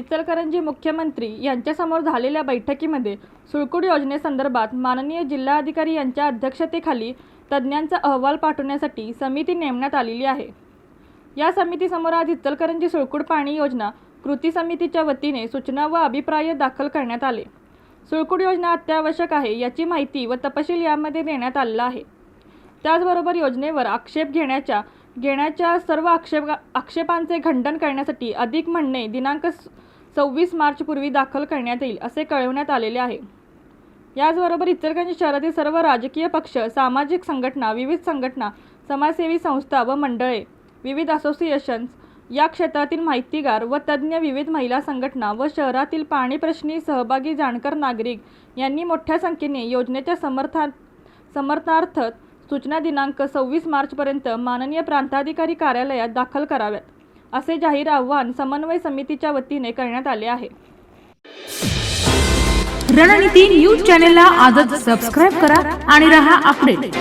इचलकरंजी मुख्यमंत्री यांच्यासमोर झालेल्या बैठकीमध्ये सुळकुड योजनेसंदर्भात माननीय जिल्हाधिकारी यांच्या अध्यक्षतेखाली तज्ज्ञांचा अहवाल पाठवण्यासाठी समिती नेमण्यात आलेली आहे. या समितीसमोर आज इचलकरंजी सुळकुड पाणी योजना कृती समितीच्या वतीने सूचना व अभिप्राय दाखल करण्यात आले. सुळकुड योजना अत्यावश्यक आहे याची माहिती व तपशील यामध्ये देण्यात आलेला आहे. त्याचबरोबर योजनेवर आक्षेप घेण्याच्या घेण्याच्या सर्व आक्षेप आक्षेपांचे खंडन करण्यासाठी अधिक म्हणणे दिनांक सव्वीस मार्चपूर्वी दाखल करण्यात येईल असे कळवण्यात आलेले आहे. याचबरोबर इचलकरंजी शहरातील सर्व राजकीय पक्ष सामाजिक संघटना विविध संघटना समाजसेवी संस्था व मंडळे विविध असोसिएशन्स या क्षेत्रातील माहितीगार व तज्ज्ञ विविध महिला संघटना व शहरातील पाणीप्रश्नी सहभागी जाणकार नागरिक यांनी मोठ्या संख्येने योजनेच्या समर्था समर्थनार्थ सूचना दिनांक सव्वीस मार्चपर्यंत माननीय प्रांताधिकारी कार्यालयात दाखल कराव्यात. असे जाहीर आव्हान समन्वय समितीच्या वतीने करण्यात आले आहे. रणनीती न्यूज चॅनेलला आजच सबस्क्राईब करा आणि रहा अपडेट